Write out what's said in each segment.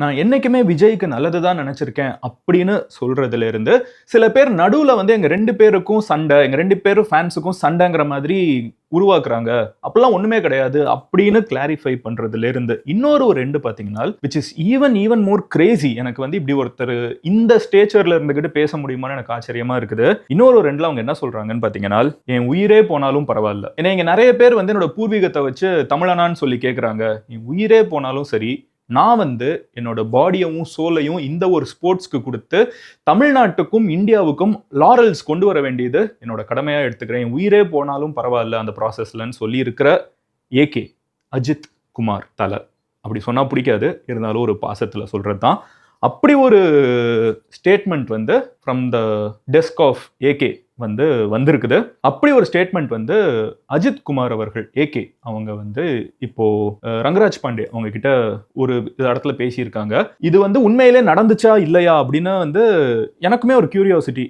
நான் என்றைக்குமே விஜய்க்கு நல்லதுதான் நினச்சிருக்கேன் அப்படின்னு சொல்கிறதுலேருந்து சில பேர் நடுவில் வந்து எங்கள் ரெண்டு பேருக்கும் சண்டை எங்கள் ரெண்டு பேரும் ஃபேன்ஸுக்கும் சண்டைங்கிற மாதிரி உருவாக்குறாங்க. அப்படிலாம் ஒன்றுமே கிடையாது அப்படின்னு கிளாரிஃபை பண்ணுறதுலேருந்து இன்னொரு ஒரு ரெண்டு பார்த்தீங்கன்னா which is even even more crazy எனக்கு வந்து இப்படி ஒருத்தர் இந்த ஸ்டேச்சரில் இருந்துக்கிட்டு பேச முடியுமான்னு எனக்கு ஆச்சரியமா இருக்குது. இன்னொரு ஒரு ரெண்டில் அவங்க என்ன சொல்கிறாங்கன்னு பார்த்தீங்கன்னா என் உயிரே போனாலும் பரவாயில்ல. ஏன்னா இங்கே நிறைய பேர் வந்து என்னோட பூர்வீகத்தை வச்சு தமிழனான்னு சொல்லி கேட்குறாங்க என் உயிரே போனாலும் சரி நான் வந்து என்னோட பாடியவும் சோலையும் இந்த ஒரு ஸ்போர்ட்ஸ்க்கு கொடுத்து தமிழ்நாட்டுக்கும் இந்தியாவுக்கும் லாரல்ஸ் கொண்டு வர வேண்டியது என்னோட கடமையாக எடுத்துக்கிறேன். என் உயிரே போனாலும் பரவாயில்ல அந்த ப்ராசஸ்லன்னு சொல்லியிருக்கிற ஏகே அஜித் குமார் தலை. அப்படி சொன்னால் பிடிக்காது. இருந்தாலும் ஒரு பாசத்தில் சொல்கிறது தான் அப்படி ஒரு ஸ்டேட்மெண்ட் வந்து from the desk of AK வந்து வந்திருக்குது. அப்படி ஒரு ஸ்டேட்மெண்ட் வந்து அஜித் குமார் அவர்கள் ஏகே அவங்க வந்து இப்போ ரங்கராஜ் பாண்டே அவங்க கிட்ட ஒரு இடத்துல பேசியிருக்காங்க. இது வந்து உண்மையிலே நடந்துச்சா இல்லையா அப்படின்னு வந்து எனக்குமே ஒரு கியூரியாசிட்டி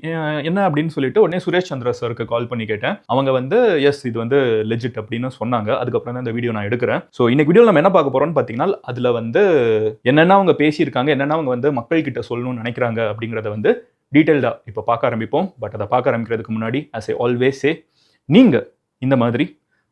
என்ன அப்படின்னு சொல்லிட்டு உடனே சுரேஷ் சந்திரா சாருக்கு கால் பண்ணி கேட்டேன். அவங்க வந்து எஸ் இது வந்து லெஜிட் அப்படின்னு சொன்னாங்க. அதுக்கப்புறம் தான் இந்த வீடியோ நான் எடுக்கிறேன். ஸோ இன்னைக்கு வீடியோ நம்ம என்ன பார்க்க போறோம்னு பார்த்தீங்கன்னா அதில் வந்து என்னென்ன அவங்க பேசியிருக்காங்க என்னென்ன அவங்க வந்து மக்கள் கிட்ட சொல்லணும்னு நினைக்கிறாங்க அப்படிங்கிறத வந்து டீட்டெயில்டாக இப்போ பார்க்க ஆரம்பிப்போம். பட் அதை பார்க்க ஆரம்பிக்கிறதுக்கு முன்னாடி அஸ் ஏ ஆல்வேஸ் சே நீங்கள் இந்த மாதிரி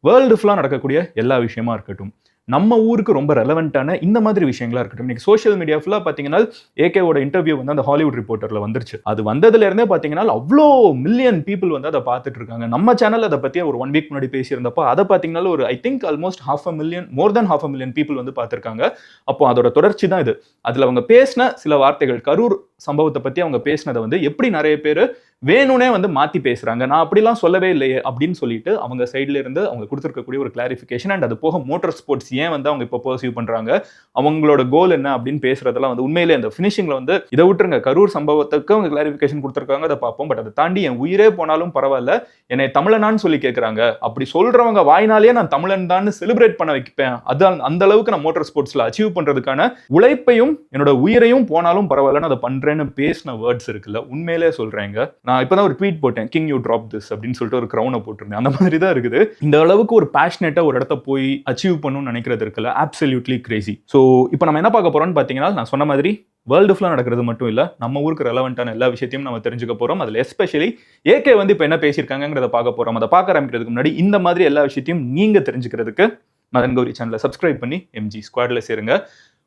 வேர்ல்டு ஃபுல்லாக நடக்கக்கூடிய எல்லா விஷயமா இருக்கட்டும். நம்ம ஊருக்கு ரொம்ப ரெலவெண்ட்டான இந்த மாதிரி விஷயங்களா இருக்கட்டும். இன்னைக்கு சோஷியல் மீடியா ஃபுல்லாக பார்த்தீங்கன்னா ஏகேவோட இன்டர்வியூ வந்து அந்த ஹாலிவுட் ரிப்போர்ட்டரில் வந்துருச்சு. அது வந்ததுலேருந்தே பார்த்தீங்கன்னா அவ்வளோ மில்லியன் பீப்புள் வந்து அதை பார்த்துட்டு இருக்காங்க. நம்ம சேனல் அதை பற்றி ஒரு ஒன் வீக் முன்னாடி பேசியிருந்தப்போ அதை பார்த்தீங்கன்னா ஒரு I think almost half a million more then half a million people வந்து பார்த்துருக்காங்க. அப்போ அதோட தொடர்ச்சி தான் இது. அதில் அவங்க பேசின சில வார்த்தைகள் கரூர் சம்பவத்தை பற்றி அவங்க பேசினதை வந்து எப்படி நிறைய பேர் வேணும்னே வந்து மாற்றி பேசுகிறாங்க நான் அப்படிலாம் சொல்லவே இல்லையே அப்படின்னு சொல்லிட்டு அவங்க சைடில் இருந்து அவங்க கொடுத்துருக்கக்கூடிய ஒரு கிளாரிஃபிகேஷன் அண்ட் அது போக மோட்டார் ஸ்போர்ட்ஸ் ஏன் வந்து அவங்க இப்போ பர்சியூ பண்ணுறாங்க அவங்களோட கோல் என்ன அப்படின்னு பேசுறதெல்லாம் வந்து உண்மையிலே அந்த ஃபினிஷிங்கில் வந்து இதை விட்டுருங்க. கரூர் சம்பவத்துக்கு அவங்க கிளாரிஃபிகேஷன் கொடுத்துருக்காங்க அதை பார்ப்போம். பட் அதை தாண்டி என் உயிரே போனாலும் பரவாயில்ல. என்னை தமிழனான்னு சொல்லி கேட்குறாங்க அப்படி சொல்கிறவங்க வாய்னாலேயே நான் தமிழன் தான் செலிப்ரேட் பண்ண வைப்பேன். அது அந்த- அந்த அளவுக்கு நான் மோட்டார் ஸ்போர்ட்ஸில் அச்சீவ் பண்ணுறதுக்கான உழைப்பையும் என்னோட உயிரையும் போனாலும் பரவாயில்லன்னு அதை பண்ணுறேன்னு பேசின வேர்ட்ஸ் இருக்குல்ல. உண்மையிலே சொல்கிறேங்க நான் இப்போ தான் ஒரு ட்வீட் போட்டேன் கிங் யூ ட்ராப் திஸ் அப்படின்னு சொல்லிட்டு ஒரு க்ரௌனை போட்டிருந்தேன். அந்த மாதிரி தான் இருக்குது. இந்த அளவுக்கு ஒரு பேஷனேட்டாக ஒரு இடத்த போய் அச்சீவ் பண்ணணும்னு நினைக்கிறது இருக்குல்ல ஆப்சல்யூட்லி கிரேசி ஸோ இப்போ நம்ம என்ன பார்க்க போகிறோம்னு பார்த்தீங்கன்னா நான் சொன்ன மாதிரி வேர்ல்டு ஃபுல்லாக நடக்கிறது மட்டும் இல்லை நம்ம ஊருக்கு ரெலவெண்ட்டான எல்லா விஷயத்தையும் நம்ம தெரிஞ்சுக்க போகிறோம் அதில் எஸ்பெஷலி ஏகே வந்து இப்போ என்ன பேசியிருக்காங்கிறத பார்க்க போகிறோம் அதை பார்க்க ஆரம்பிக்கிறதுக்கு முன்னாடி இந்த மாதிரி எல்லா விஷயத்தையும் நீங்கள் தெரிஞ்சுக்கிறதுக்கு மதன் கௌரி சேனலை சப்ஸ்கிரைப் பண்ணி எம்ஜி ஸ்குவாடில் சேருங்க.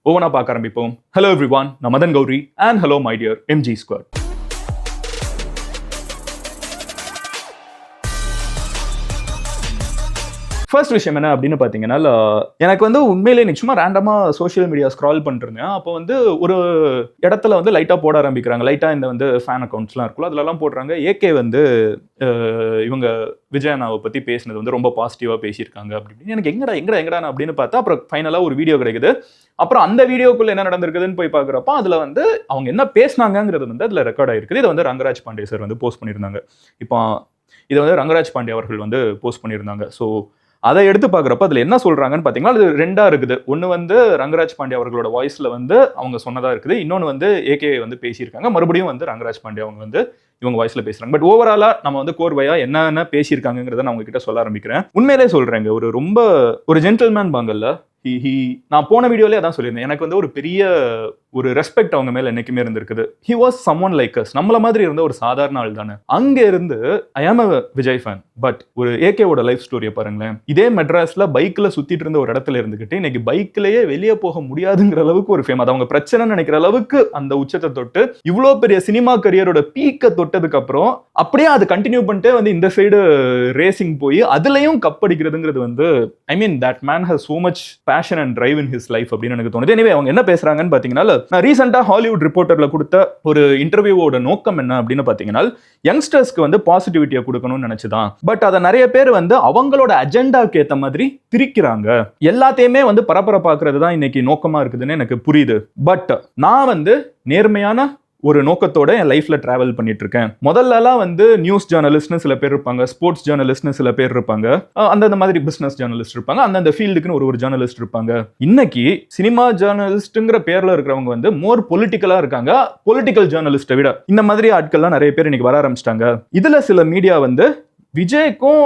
ஒவ்வொன்றா பார்க்க ஆரம்பிப்போம். ஹலோ எவ்ரி ஒன் நான் Madan Gowri and hello my dear MG squad first விஷயம் என்ன அப்படின்னு பார்த்தீங்கன்னா எனக்கு வந்து உண்மையிலே நிச்சயமாக ரேண்டமாக சோஷியல் மீடியா ஸ்க்ரால் பண்ணிருந்தேன் அப்போ வந்து ஒரு இடத்துல வந்து லைட்டாக போட ஆரம்பிக்கிறாங்க. லைட்டாக இந்த வந்து ஃபேன் அக்கௌண்ட்ஸ்லாம் இருக்குல்ல அதிலலாம் போடுறாங்க. ஏகே வந்து இவங்க விஜயனாவை பற்றி பேசினது வந்து ரொம்ப பாசிட்டிவாக பேசியிருக்காங்க அப்படின்னு எனக்கு எங்கடா எங்கடா எங்கடா அப்படின்னு பார்த்தா அப்புறம் ஃபைனலாக ஒரு வீடியோ கிடைக்குது. அப்புறம் அந்த வீடியோக்குள்ளே என்ன நடந்திருக்குதுன்னு போய் பார்க்குறப்ப அதில் வந்து அவங்க என்ன பேசினாங்கிறது வந்து அதில் ரெக்கார்ட் ஆகிருக்குது இதை வந்து ரங்கராஜ் பாண்டே சார் வந்து போஸ்ட் பண்ணியிருந்தாங்க. இப்போ இதை வந்து ரங்கராஜ் பாண்டே அவர்கள் வந்து போஸ்ட் பண்ணியிருந்தாங்க. ஸோ அதை எடுத்து பார்க்குறப்ப அதில் என்ன சொல்கிறாங்கன்னு பார்த்தீங்கன்னா அது ரெண்டாக இருக்குது. ஒன்று வந்து ரங்கராஜ் பாண்டே அவர்களோட வாய்ஸில் வந்து அவங்க சொன்னதாக இருக்குது. இன்னொன்று வந்து ஏகே வந்து பேசியிருக்காங்க. மறுபடியும் வந்து ரங்கராஜ் பாண்டே அவங்க வந்து இவங்க வாய்ஸில் பேசுகிறாங்க பட் ஓவராலாக நம்ம வந்து கோர்வையா என்னென்ன பேசியிருக்காங்கிறத நான் உங்ககிட்ட சொல்ல ஆரம்பிக்கிறேன். உண்மையிலே சொல்கிறேங்க ஒரு ரொம்ப ஒரு ஜென்டில்மேன் பாங்கல்ல ஹி ஹி நான் போன வீடியோலே அதான் சொல்லியிருந்தேன். எனக்கு வந்து ஒரு பெரிய ஒரு ரெஸ்பெக்ட் அவங்க மேல என்னைக்குமே இருந்திருக்குது. He was someone like us நம்மள மாதிரி இருந்த ஒரு சாதாரண ஆள் தானே. அங்க இருந்து ஐ ஆம் அ விஜய் ஃபேன் பட் ஒரு ஏகேவோட லைஃப் ஸ்டோரியை பாருங்களேன். இதே மெட்ராஸ்ல பைக்ல சுத்திட்டு இருந்த ஒரு இடத்துல இருந்துகிட்டு இன்னைக்கு பைக்லயே வெளியே போக முடியாதுங்கிற அளவுக்கு ஒரு ஃபேம் அது அவங்க பிரச்சனை நினைக்கிற அளவுக்கு அந்த உச்சத்தை தொட்டு இவ்வளோ பெரிய சினிமா கரியரோட பீக்கை தொட்டதுக்கு அப்புறம் அப்படியே அது கண்டினியூ பண்ணிட்டே வந்து இந்த சைடு ரேசிங் போய் அதுலயும் கப் அடிக்கிறதுங்கிறது வந்து I mean that man has so much passion and drive in his life அப்படின்னு எனக்கு தோணுது. எனவே அவங்க என்ன பேசுறாங்கன்னு பாத்தீங்கன்னா நான் ரீசெண்டா ஹாலிவுட் ரிப்போர்ட்டர்ல கொடுத்த ஒரு இன்டர்வியூவோட நோக்கம் என்ன அப்படின்னு பாத்தீங்கன்னா யங்ஸ்டர்ஸ்க்கு வந்து பாசிட்டிவிட்டியை கொடுக்கணும்னு நினைச்சுதான். பட் அதை நிறைய பேர் வந்து அவங்களோட அஜெண்டாவுக்கு ஏத்த மாதிரி திரிக்கிறாங்க. எல்லாத்தையுமே வந்து பரபரப்பாக்குறது தான் இன்னைக்கு நோக்கமா இருக்குதுன்னு எனக்கு புரியுது. பட் நான் வந்து நேர்மையான ஒரு நோக்கத்தோட என் லைஃப்ல டிராவல் பண்ணிட்டு இருக்கேன் முதல்லலாம் வந்து நியூஸ் ஜேர்னலிஸ்ட்னு சில பேர் இருப்பாங்க ஸ்போர்ட்ஸ் ஜேர்னலிஸ்ட்னு சில பேர் இருப்பாங்க. அந்தந்த மாதிரி பிசினஸ் ஜேர்னலிஸ்ட் இருப்பாங்க அந்தந்த ஃபீல்டுக்குன்னு ஒரு ஒரு ஜேர்னலிஸ்ட் இருப்பாங்க. இன்னைக்கு சினிமா ஜேர்னலிஸ்ட்ங்கிற பேர்ல இருக்கிறவங்க வந்து மோர் பொலிட்டிக்கலா இருக்காங்க பொலிட்டிக்கல் ஜேர்னலிஸ்ட்டை விட. இந்த மாதிரி ஆட்கள்லாம் நிறைய பேர் இன்னைக்கு வர ஆரம்பிச்சிட்டாங்க. இதுல சில மீடியா வந்து விஜய்க்கும்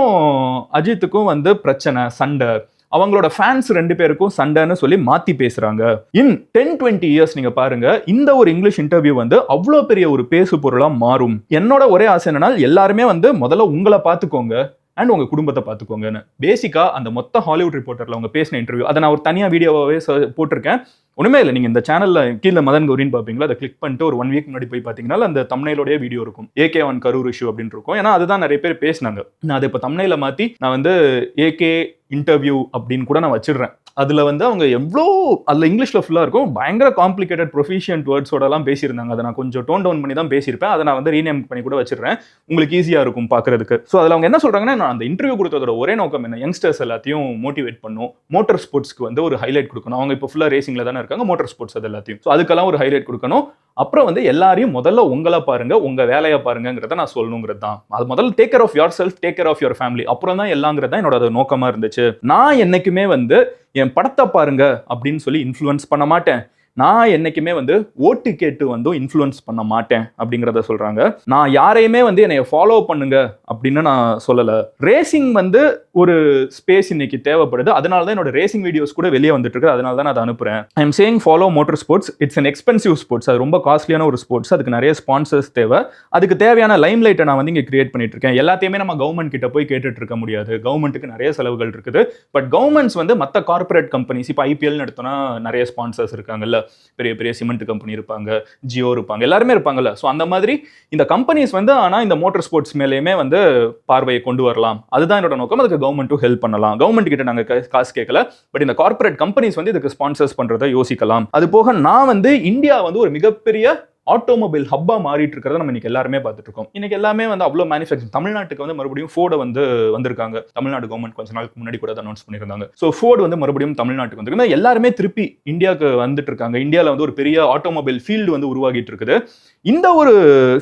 அஜித்துக்கும் வந்து பிரச்சனை சண்டை. அவங்களோட ஃபேன்ஸ் ரெண்டு பேருக்கும் சண்டைன்னு சொல்லி மாத்தி பேசுறாங்க. இன் டென் டுவெண்ட்டி இயர்ஸ் நீங்க பாருங்க இந்த ஒரு இங்கிலீஷ் இன்டர்வியூ வந்து அவ்வளோ பெரிய ஒரு பேசு பொருளா மாறும். என்னோட ஒரே ஆசை என்னன்னா எல்லாருமே வந்து முதல்ல உங்களை பார்த்துக்கோங்க. அண்ட் உங்கள் குடும்பத்தை பார்த்துக்கோங்கன்னு. பேசிக்காக அந்த மொத்த ஹாலிவுட் ரிப்போர்ட்டரில் அவங்க பேசின இன்டர்வியூ அதை நான் ஒரு தனியாக வீடியோவாகவே ச- போட்டிருக்கேன். ஒன்றுமே இல்லை. நீங்கள் இந்த சேனலில் கீழே மதன் கௌரின்னு பார்ப்பீங்களா? அதை கிளிக் பண்ணிட்டு ஒரு ஒன் வீக் முன்னாடி போய் பார்த்தீங்கன்னா அந்த தமிழ்நோடைய வீடியோ இருக்கும். ஏகே ஒன் கரூர் இஷ்யூ அப்படின்னு இருக்கும். ஏன்னா அதுதான் நிறைய பேர் பேசினாங்க. நான் அதை இப்போ தமிழ்ல மாற்றி நான் வந்து ஏகே இன்டர்வியூ அப்படின்னு கூட நான் வச்சிடுறேன். அதில் வந்து அவங்க எவ்வளோ அதில் இங்கிலீஷில் ஃபுல்லாக இருக்கும். பயங்கர காம்ப்ளிகேட்டட் ப்ரொஃபிஷியன்ட் வேர்ட்ஸோடலாம் பேசியிருந்தாங்க. அதை நான் கொஞ்சம் டோன் டவுன் பண்ணி தான் பேசியிருப்பேன். அதை நான் வந்து ரீநேம் பண்ணி கூட வச்சிடுறேன். உங்களுக்கு ஈஸியாக இருக்கும் பார்க்குறதுக்கு. ஸோ அதில் அவங்க என்ன சொல்கிறாங்கன்னா நான் அந்த இன்டர்வியூ கொடுத்ததோட ஒரே நோக்கம் என்ன? யங்ஸ்டர்ஸ் எல்லாத்தையும் மோட்டிவேட் பண்ணும். மோட்டார் ஸ்போர்ட்ஸ்க்கு வந்து ஒரு ஹைலைட் கொடுக்கணும். அவங்க இப்போ ஃபுல்லாக ரேசிங்கில் தானே இருக்காங்க. மோட்டார் ஸ்போர்ட்ஸ் அது எல்லாத்தையும். ஸோ அதுக்கெல்லாம் ஒரு ஹைலைட் கொடுக்கணும். அப்புறம் வந்து எல்லாரையும் முதல்ல உங்களை பாருங்க உங்க வேலையை பாருங்கிறத நான் சொல்லணுங்கிறது தான். அது முதல்ல take care of yourself take care of your family அப்புறம் தான் எல்லாங்கிறது தான் என்னோட அது நோக்கமா இருந்துச்சு. நான் என்னைக்குமே வந்து என் படத்தை பாருங்க அப்படின்னு சொல்லி இன்ஃப்ளூயன்ஸ் பண்ண மாட்டேன். நான் என்னைக்குமே வந்து ஓட்டு கேட்டு வந்து இன்ஃப்ளூயன்ஸ் பண்ண மாட்டேன் அப்படிங்கிறத சொல்கிறாங்க நான் யாரையுமே வந்து என்னை ஃபாலோ பண்ணுங்க அப்படின்னு நான் சொல்லலை. ரேசிங் வந்து ஒரு ஸ்பேஸ் இன்னைக்கு தேவைப்படுது. அதனால தான் என்னோட ரேசிங் வீடியோஸ் கூட வெளியே வந்துட்டு இருக்கு அதனால தான் நான் அதை அனுப்புறேன். I am saying follow motor sports it's an expensive sports அது ரொம்ப காஸ்ட்லியான ஒரு ஸ்போர்ட்ஸ் அதுக்கு நிறைய ஸ்பான்சர்ஸ் தேவை. அதுக்கு தேவையான லைம் லைட்டை நான் வந்து இங்கே கிரியேட் பண்ணிட்டு இருக்கேன். எல்லாத்தையுமே நம்ம கவர்மெண்ட் கிட்ட போய் கேட்டுட்டு இருக்க முடியாது. கவர்மெண்ட்டுக்கு நிறைய செலவுகள் இருக்குது. பட் கவர்மெண்ட்ஸ் வந்து மற்ற கார்ப்பரேட் கம்பெனிஸ் இப்போ ஐபிஎல் எடுத்தோம்னா நிறைய ஸ்பான்சர்ஸ் இருக்காங்கல்ல. பெரிய பெரிய சிமெண்ட் கம்பெனி இருப்பாங்க ஜியோ இருப்பாங்க எல்லாருமே இருப்பாங்கல்ல. ஸோ அந்த மாதிரி இந்த கம்பெனிஸ் வந்து ஆனால் இந்த மோட்டர் ஸ்போர்ட்ஸ் மேலேயுமே வந்து பார்வையை கொண்டு வரலாம். அதுதான் என்னோட நோக்கம். அதுக்கு கவர்மெண்ட்டும் ஹெல்ப் பண்ணலாம். கவர்மெண்ட் கிட்ட நாங்கள் காசு கேட்கல பட் இந்த கார்ப்பரேட் கம்பெனிஸ் வந்து இதுக்கு ஸ்பான்சர்ஸ் பண்ணுறதை யோசிக்கலாம். அது போக நான் வந்து இந்தியா வந்து ஒரு மிகப்பெரிய ஆட்டோமொபைல் ஹப்பாக மாறிட்டு இருக்கிறத நம்ம இன்னைக்கு எல்லாருமே பார்த்துட்டு இருக்கோம் இன்னைக்கு எல்லாமே வந்து அவ்வளோ மேனுஃபேக்சரிங் தமிழ்நாட்டுக்கு வந்து மறுபடியும் ஃபோர்டை வந்து வந்திருக்காங்க. தமிழ்நாடு கவர்மெண்ட் கொஞ்ச நாளுக்கு முன்னாடி கூட அனௌன்ஸ் பண்ணியிருந்தாங்க. ஸோ ஃபோர்டு வந்து மறுபடியும் தமிழ்நாட்டுக்கு வந்திருக்கு. எல்லாருமே திருப்பி இந்தியாவுக்கு வந்துட்டு இருக்காங்க இந்தியாவில் வந்து ஒரு பெரிய ஆட்டோமொபைல் ஃபீல்டு வந்து உருவாகிட்டு இருக்குது இந்த ஒரு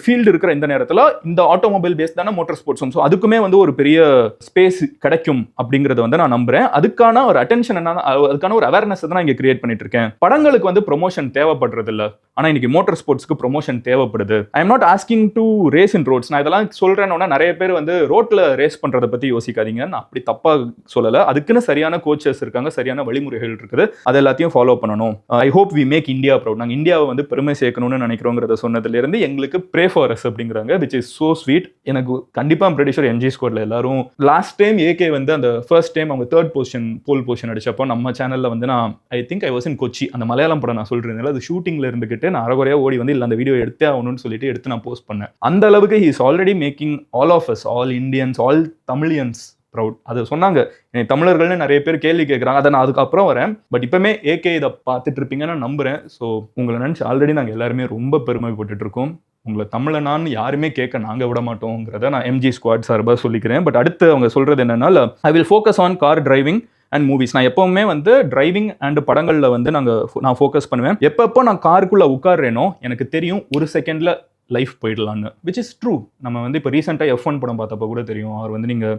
ஃபீல்டு இருக்கிற இந்த நேரத்தில் இந்த ஆட்டோமொபைல் பேஸ் தானே மோட்டார் ஸ்போர்ட்ஸ் ஸோ அதுக்குமே வந்து ஒரு பெரிய ஸ்பேஸ் கிடைக்கும் அப்படிங்கிறத வந்து நான் நம்புறேன். அதுக்கான ஒரு அட்டென்ஷன் என்ன அதுக்கான ஒரு அவேர்னஸ் தான் நான் இங்கே கிரியேட் பண்ணிட்டு இருக்கேன் படங்களுக்கு வந்து ப்ரொமோஷன் தேவைப்படுறது ஆனால் ஆனா இன்னைக்கு மோட்டார் ஸ்போர்ட்ஸ்க்கு ப்ரொமோஷன் தேவைப்படுது. I am not asking to race in roads நான் இதெல்லாம் சொல்றேன்னா நிறைய பேர் வந்து ரோட்ல ரேஸ் பண்றதை பத்தி யோசிக்காதீங்க நான் அப்படி தப்பா சொல்லல. அதுக்குன்னு சரியான கோச்சஸ் இருக்காங்க சரியான வழிமுறைகள் இருக்குது. அது எல்லாத்தையும் ஃபாலோ பண்ணணும். I hope we make India proud நாங்கள் இந்தியாவை வந்து பெருமை சேர்க்கணும்னு நினைக்கிறோங்கிறத சொன்னதுல இருந்து எங்களுக்கு ப்ரே ஃபார் அஸ் அப்படிங்கிறாங்க விச் இஸ் சோ ஸ்வீட் எனக்கு கண்டிப்பா ப்ரெடிஷர் என்ஜி ஸ்கோர்ல எல்லாரும் லாஸ்ட் டைம் ஏகே வந்து அந்த ஃபர்ஸ்ட் டைம் அவங்க தேர்ட் பொசிஷன் போல் பொசிஷன் அடிச்சப்போ நம்ம சேனல்ல வந்து நான் I think I was in Kochi அந்த மலையாளம் படம் நான் சொல்றேன் அது ஷூட்டிங்ல இருந்துகிட்டு நான் அறகுறையா ஓடி வந்து இல்லை அந்த வீடியோ எடுத்தே ஆகணும்னு சொல்லிட்டு எடுத்து நான் போஸ்ட் பண்ணேன். அந்த அளவுக்கு he is already making all of us all Indians all Tamilians proud அதை சொன்னாங்க. என்னை தமிழர்கள்னு நிறைய பேர் கேள்வி கேட்குறாங்க அதை நான் அதுக்கப்புறம் வரேன். பட் இப்பவுமே ஏகே இதை பார்த்துட்டு இருப்பீங்கன்னு நம்புகிறேன் நம்புறேன். ஸோ உங்களை நினச்சி ஆல்ரெடி நாங்கள் எல்லாருமே ரொம்ப பெருமைப்பட்டுட்டு இருக்கோம். உங்களை தமிழனான்னு யாருமே கேட்க நாங்கள் விட மாட்டோங்கிறத நான் எம்ஜி ஸ்குவாட் சார்பாக சொல்லிக்கிறேன். பட் அடுத்து அவங்க சொல்கிறது என்னென்னா I will focus on car driving and movies நான் எப்பவுமே வந்து டிரைவிங் அண்ட் படங்களில் வந்து நாங்கள் நான் ஃபோக்கஸ் பண்ணுவேன். எப்பப்போ நான் காருக்குள்ளே உட்காடுறேனோ எனக்கு தெரியும் ஒரு செகண்டில் லைஃப் போயிடலான்னு. விச் இஸ் ட்ரூ நம்ம வந்து இப்போ ரீசெண்டாக எஃப் ஒன் படம் பார்த்தப்போ கூட தெரியும். அவர் வந்து நீங்கள்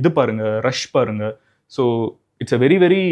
இது பாருங்க ரஷ் பாருங்க. So it's a very very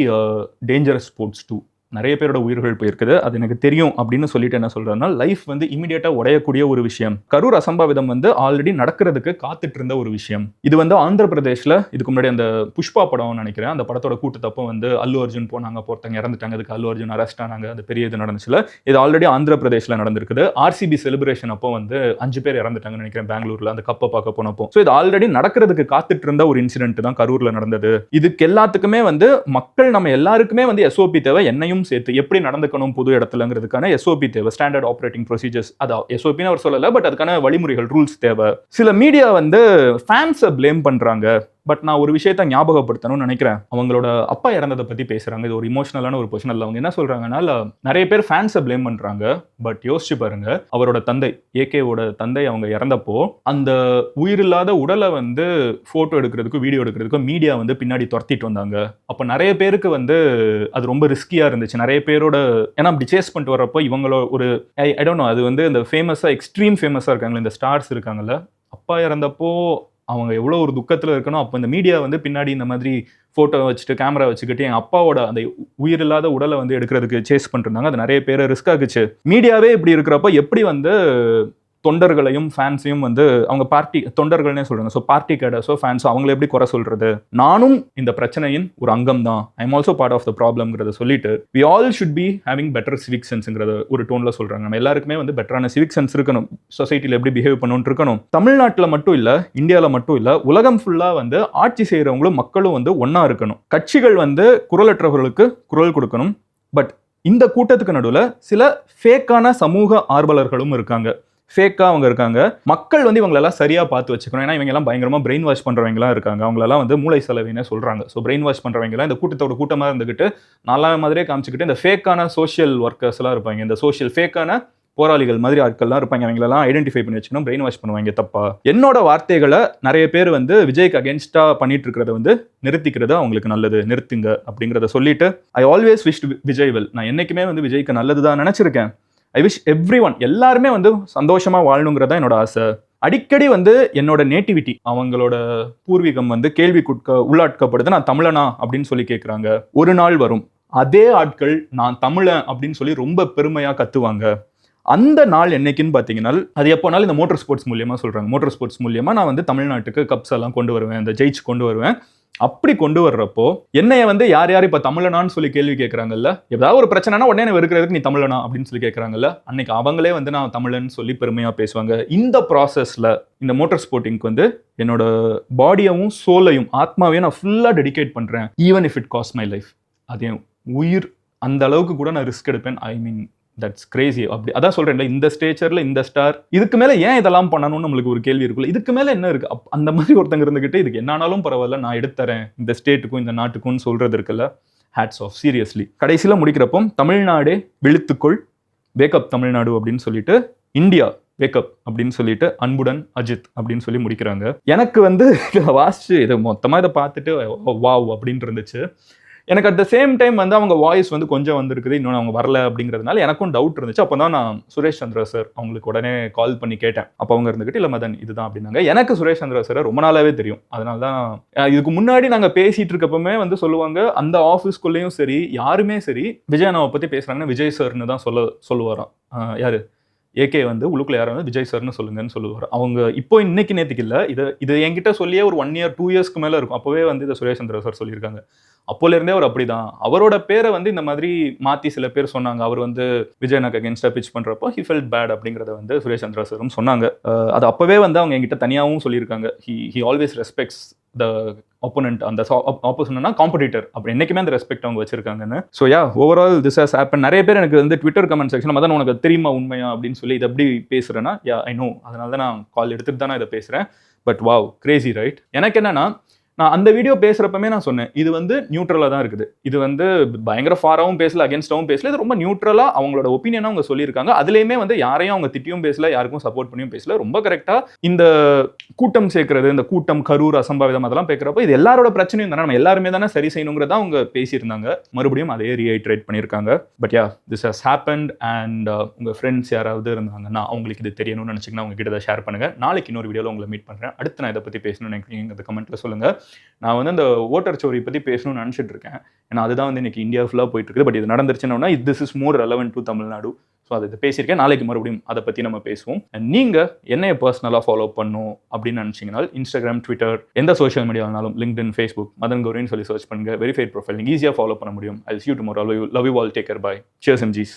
dangerous sports too நிறைய பேரோட உயிர்கள் போயிருக்குது. அது எனக்கு தெரியும் அப்படின்னு சொல்லிட்டு என்ன சொல்றேன்னா லைஃப் வந்து இமீடியட்டா உடையக்கூடிய ஒரு விஷயம். கரூர் அசம்பாவிதம் வந்து ஆல்ரெடி நடக்கிறதுக்கு காத்துட்டு இருந்த ஒரு விஷயம். இது வந்து ஆந்திர பிரதேஷ்ல இதுக்கு முன்னாடி அந்த புஷ்பா படம் நினைக்கிறேன். அந்த படத்தோட கூட்டத்தப்போ வந்து அல்லு அர்ஜுன் போனாங்க ஒருத்தங்க இறந்துட்டாங்க. அதுக்கு அல்லு அர்ஜுன் அரெஸ்ட் ஆனாங்க. அது பெரிய இது நடந்துச்சுல. இது ஆல்ரெடி ஆந்திர பிரதேஷ்ல நடந்திருக்குது. ஆர்சிபி செலிப்ரேஷன் அப்போ வந்து அஞ்சு பேர் இறந்துட்டாங்கன்னு நினைக்கிறேன் பெங்களூர்ல. அந்த கப்பை பார்க்க போனப்போ. ஸோ இது ஆல்ரெடி நடக்கிறதுக்கு காத்துட்டு இருந்த ஒரு இன்சிடென்ட் தான் கரூர்ல நடந்தது. இதுக்கு எல்லாத்துக்குமே வந்து மக்கள் நம்ம எல்லாருக்குமே வந்து எஸ்ஓபி தேவை. என்னையும் சேர்த்து எப்படி நடந்துக்கணும் புது இடத்துலங்கிறதுக்கான எஸ்ஓபி தேவை ஸ்டாண்டர்ட் ஆப்ரேட்டிங் ப்ரொசீஜர்ஸ் அதான் எஸ்ஓபின்னு அவர் சொல்லல பட் அதுக்கான வழிமுறைகள் ரூல்ஸ் தேவை. சில மீடியா வந்து ஃபேன்ஸை ப்ளேம் பண்றாங்க. பட் நான் ஒரு விஷயத்த ஞாபகப்படுத்தணும்னு நினைக்கிறேன். அவங்களோட அப்பா இறந்ததை பத்தி பேசுறாங்க. இது ஒரு இமோஷனலான ஒரு பொசிஷன் அவங்க என்ன சொல்றாங்கன்னா நிறைய பேர் ஃபேன்ஸை ப்ளேம் பண்றாங்க. பட் யோசிச்சு பாருங்க அவரோட தந்தை ஏகேவோட தந்தை அவங்க இறந்தப்போ அந்த உயிரில்லாத உடலை வந்து போட்டோ எடுக்கிறதுக்கும் வீடியோ எடுக்கிறதுக்கும் மீடியா வந்து பின்னாடி துரத்திட்டு வந்தாங்க. அப்போ நிறைய பேருக்கு வந்து அது ரொம்ப ரிஸ்கியா இருந்துச்சு. நிறைய பேரோட ஏன்னா அப்படி சேஸ் பண்ணிட்டு வரப்போ இவங்களோட ஒரு ஐ டோன்ட் நோ அது வந்து இந்த ஃபேமஸாக எக்ஸ்ட்ரீம் ஃபேமஸாக இருக்காங்களே இந்த ஸ்டார்ஸ் இருக்காங்கல்ல அப்பா இறந்தப்போ அவங்க எவ்வளோ ஒரு துக்கத்தில் இருக்கணும் அப்போ இந்த மீடியா வந்து பின்னாடி இந்த மாதிரி ஃபோட்டோ வச்சுட்டு கேமரா வச்சுக்கிட்டு என் அப்பாவோட அந்த உயிரில்லாத உடலை வந்து எடுக்கிறதுக்கு சேஸ் பண்ணிருந்தாங்க அது நிறைய பேரை ரிஸ்க் ஆகுச்சு மீடியாவே இப்படி இருக்கிறப்ப எப்படி வந்து தொண்டர்களையும் ஃபேன்ஸையும் வந்து அவங்க பார்ட்டி தொண்டர்கள்னே சொல்கிறாங்க ஸோ பார்ட்டி கேடர்ஸோ ஃபேன்ஸோ அவங்களை எப்படி குறை சொல்கிறது நானும் இந்த பிரச்சனையின் ஒரு அங்கம் தான் I am also part of the ப்ராப்ளம்ங்கிறத சொல்லிட்டு we all should be having better civic சென்ஸ்ங்கிறத ஒரு டோனில் சொல்கிறாங்க நம்ம எல்லாருக்குமே வந்து பெட்டரான சிவிக் சென்ஸ் இருக்கணும். சொசைட்டியில் எப்படி பிஹேவ் பண்ணணும்னு இருக்கணும். தமிழ்நாட்டில் மட்டும் இல்லை இந்தியாவில் மட்டும் இல்லை உலகம் ஃபுல்லாக வந்து ஆட்சி செய்கிறவங்களும் மக்களும் வந்து ஒன்றா இருக்கணும். கட்சிகள் வந்து குரலற்றவர்களுக்கு குரல் கொடுக்கணும். பட் இந்த கூட்டத்துக்கு நடுவில் சில ஃபேக்கான சமூக ஆர்வலர்களும் இருக்காங்க. ஃபேக்காக அவங்க இருக்காங்க. மக்கள் வந்து இவங்களெல்லாம் சரியாக பார்த்து வச்சுக்கணும். ஏன்னா இவங்க எல்லாம் பயங்கரமாக பிரெயின் வாஷ் பண்ணுறவங்களாம் இருக்காங்க. அவங்களெல்லாம் வந்து மூளை செலவினே சொல்கிறாங்க ஸோ பிரெயின் வாஷ் பண்ணுறவங்கலாம் இந்த கூட்டத்தோட கூட்டமாக இருந்துக்கிட்டு நல்லா மாதிரியே காமிச்சிக்கிட்டு இந்த ஃபேக்கான சோஷியல் ஒர்க்கர்ஸ்லாம் இருப்பாங்க. இந்த சோஷியல் ஃபேக்கான போராளிகள் மாதிரி ஆட்கள்லாம் இருப்பாங்க. அவங்களெல்லாம் ஐடென்டிஃபை பண்ணி வச்சுக்கணும். பிரெயின் வாஷ் பண்ணுவாங்க தப்பா. என்னோட வார்த்தைகளை நிறைய பேர் வந்து விஜய்க்கு அகேன்ஸ்டா பண்ணிட்டு இருக்கிறத வந்து நிறுத்திக்கிறது அவங்களுக்கு நல்லது. நிறுத்துங்க அப்படிங்கிறத சொல்லிட்டு I always wish Vijay well நான் என்னைக்குமே வந்து விஜய்க்கு நல்லது தான் நினச்சிருக்கேன். ஐ விஷ் எவ்ரி ஒன் எல்லாருமே வந்து சந்தோஷமாக வாழணுங்கிறதா என்னோட ஆசை. அடிக்கடி வந்து என்னோட நேட்டிவிட்டி அவங்களோட பூர்வீகம் வந்து கேள்விக்குட்க உள்ளாட்கப்படுது நான் தமிழனா அப்படின்னு சொல்லி கேட்குறாங்க ஒரு நாள் வரும். அதே ஆட்கள் நான் தமிழன் அப்படின்னு சொல்லி ரொம்ப பெருமையாக கத்துவாங்க. அந்த நாள் என்னைக்குன்னு பார்த்தீங்கன்னா அது எப்போனாலும் இந்த மோட்டர் ஸ்போர்ட்ஸ் மூலியமாக சொல்கிறாங்க மோட்டர் ஸ்போர்ட்ஸ் மூலியமாக நான் வந்து தமிழ்நாட்டுக்கு கப்ஸ் எல்லாம் கொண்டு வருவேன் இந்த ஜெயிச்சு கொண்டு வருவேன். அப்படி கொண்டு வர்றப்போ என்னைய வந்து யார் யார் இப்ப தமிழனான்னு சொல்லி கேள்வி கேட்கறாங்கல்ல ஏதாவது ஒரு பிரச்சனைனா உடனே என்ன நீ தமிழனா அப்படின்னு சொல்லி கேட்கறாங்கல்ல அன்னைக்கு அவங்களே வந்து நான் தமிழன் சொல்லி பெருமையா பேசுவாங்க. இந்த ப்ராசஸ்ல இந்த மோட்டார் ஸ்போர்ட்டிங்க்கு வந்து என்னோட பாடியவும் சோலையும் ஆத்மாவையும் நான் ஃபுல்லா டெடிகேட் பண்றேன். Even if it cost my life அதே உயிர் அந்த அளவுக்கு கூட நான் ரிஸ்க் எடுப்பேன். ஐ மீன் தட்ஸ் கிரேசி அப்படி அதான் சொல்றேன்ல இந்த ஸ்டேச்சர்ல இந்த ஸ்டார் இதுக்கு மேல ஏன் இதெல்லாம் பண்ணணும்னு நம்மளுக்கு ஒரு கேள்வி இருக்குல்ல இதுக்கு மேல என்ன இருக்கு அப்- அந்த மாதிரி ஒருத்தங்க இருந்துகிட்டு இதுக்கு என்னானாலும் பரவாயில்ல நான் எடுத்துறேன் இந்த ஸ்டேட்டுக்கும் இந்த நாட்டுக்கும்னு சொல்றது இருக்குல்ல ஹேட்ஸ் ஆஃப் சீரியஸ்லி கடைசியில முடிக்கிறப்போ தமிழ்நாடே விழுத்துக்கொள் வேக்கப் தமிழ்நாடு அப்படின்னு சொல்லிட்டு இந்தியா வேக்கப் அப்படின்னு சொல்லிட்டு அன்புடன் அஜித் அப்படின்னு சொல்லி முடிக்கிறாங்க எனக்கு வந்து வாசிச்சு இதை மொத்தமாக இதை பார்த்துட்டு வாவ் அப்படின்னு இருந்துச்சு எனக்கு அட் த சேம் டைம் வந்து அவங்க வாய்ஸ் வந்து கொஞ்சம் வந்திருக்குது இன்னொன்று அவங்க வரல அப்படிங்கிறதுனால எனக்கும் டவுட் இருந்துச்சு. அப்போ தான் நான் சுரேஷ் சந்திரா சார் அவங்களுக்கு உடனே கால் பண்ணி கேட்டேன். அப்போ அவங்க இருந்துக்கிட்டு இல்லை மதன் இதுதான் அப்படின்னாங்க. எனக்கு சுரேஷ் சந்திரா சார் ரொம்ப நாளாவே தெரியும். அதனால தான் இதுக்கு முன்னாடி நாங்கள் பேசிட்டு இருக்கப்பமே வந்து சொல்லுவாங்க அந்த ஆஃபீஸ்க்குள்ளேயும் சரி யாருமே சரி விஜய் அண்ணாவை பற்றி பேசுகிறாங்கன்னா விஜய் சார்னு தான் சொல்ல சொல்லுவாராம். யார்? ஏகே வந்து உள்ளுக்குள்ள யாரும் வந்து விஜய் சார்னு சொல்லுங்கன்னு சொல்லுவார். அவங்க இப்போ இன்னைக்கு நேற்றுக்கு இல்லை இதை இது என்கிட்ட சொல்லியே ஒரு ஒன் இயர் டூ இயர்ஸ்க்கு மேலே இருக்கும். அப்போவே வந்து இதை சுரேஷ் சந்திர சார் சொல்லியிருக்காங்க. அப்போலேருந்தே அவர் அவர் அப்படிதான். அவரோட பேரை வந்து இந்த மாதிரி மாற்றி சில பேர் சொன்னாங்க. அவர் வந்து விஜய் எனக்கு அகேன்ஸ்டாக பிச் பண்ணுறப்போ ஹி ஃபெல்ட் பேட் அப்படிங்கிறத வந்து சுரேஷ் சந்திர சாரும் சொன்னாங்க. அது அப்போவே வந்து அவங்க என்கிட்ட தனியாகவும் சொல்லியிருக்காங்க. He he always respects the opponent அந்த ஆப்போசிட்னா காம்படிட்டர் அப்படி. என்றைக்குமே அந்த ரெஸ்பெக்ட் அவங்க வச்சிருக்காங்கன்னு. So yeah overall this has happen நிறைய பேர் எனக்கு வந்து ட்விட்டர் கமெண்ட் செக்ஷன் அதான் உனக்கு தெரியுமா உண்மையா அப்படின்னு சொல்லி இதை எப்படி பேசுகிறேன்னா யா ஐ நோ அதனால தான் நான் கால் எடுத்துகிட்டு தான் நான் இதை பேசுகிறேன் பட் வாவ் கிரேசி ரைட் எனக்கு என்னன்னா நான் அந்த வீடியோ பேசுறப்பமே நான் சொன்னேன் இது வந்து நியூட்ரலாக தான் இருக்குது. இது வந்து பயங்கர ஃபாராகவும் பேசல அகேன்ஸ்டாகவும் பேசல இது ரொம்ப நியூட்ரலாக அவங்களோட ஒப்பீனியனாக அவங்க சொல்லியிருக்காங்க. அதுலேயுமே வந்து யாரையும் அவங்க திட்டியும் பேசல யாருக்கும் சப்போர்ட் பண்ணியும் பேசல. ரொம்ப கரெக்டாக இந்த கூட்டம் சேர்க்கறது இந்த கூட்டம் கரூர் அசம்பாவிதம் அதெல்லாம் பேசுறப்போ இது எல்லாரோட பிரச்சனையும் தானே. நம்ம எல்லாருமே தானே சரி செய்யணுங்கிறத அவங்க பேசியிருந்தாங்க. மறுபடியும் அதே ரீஐட்ரேட் பண்ணியிருக்காங்க. But yeah this has happened and உங்கள் ஃப்ரெண்ட்ஸ் யாராவது இருந்தாங்கன்னா அவங்களுக்கு இது தெரியணும்னு நினச்சிங்கன்னா அவங்க கிட்ட ஷேர் பண்ணுங்கள் நாளைக்கு இன்னொரு வீடியோவில் உங்களை மீட் பண்ணுறேன் அடுத்து நான் இதை பற்றி பேசணும்னு நினைக்கிறீங்க இந்த கமெண்ட்டில் சொல்லுங்கள் நான் வந்து அந்த ஓட்டர் சோரி பற்றி பேசணும்னு நினைச்சிட்டு இருக்கேன் ஏன்னா அதுதான் வந்து இன்னைக்கு இந்தியா ஃபுல்லாக போயிட்டு இருக்குது பட் இது நடந்துருச்சுன்னா this is more relevant to Tamil Nadu so அதை பேசியிருக்கேன். நாளைக்கு மறுபடியும் அதை பற்றி நம்ம பேசுவோம். நீங்கள் என்னைய பர்சனலாக ஃபாலோ பண்ணும் அப்படின்னு நினச்சிங்கன்னா இன்ஸ்டாகிராம் ட்விட்டர் எந்த சோஷியல் மீடியானாலும் லிங்க்டின் ஃபேஸ்புக் மதன் கௌரின்னு சொல்லி சர்ச் பண்ணுங்க. வெரிஃபைட் ப்ரொஃபைல் நீங்கள் ஈஸியாக ஃபாலோ பண்ண முடியும். I you tomorrow love you all take care bye cheers MGs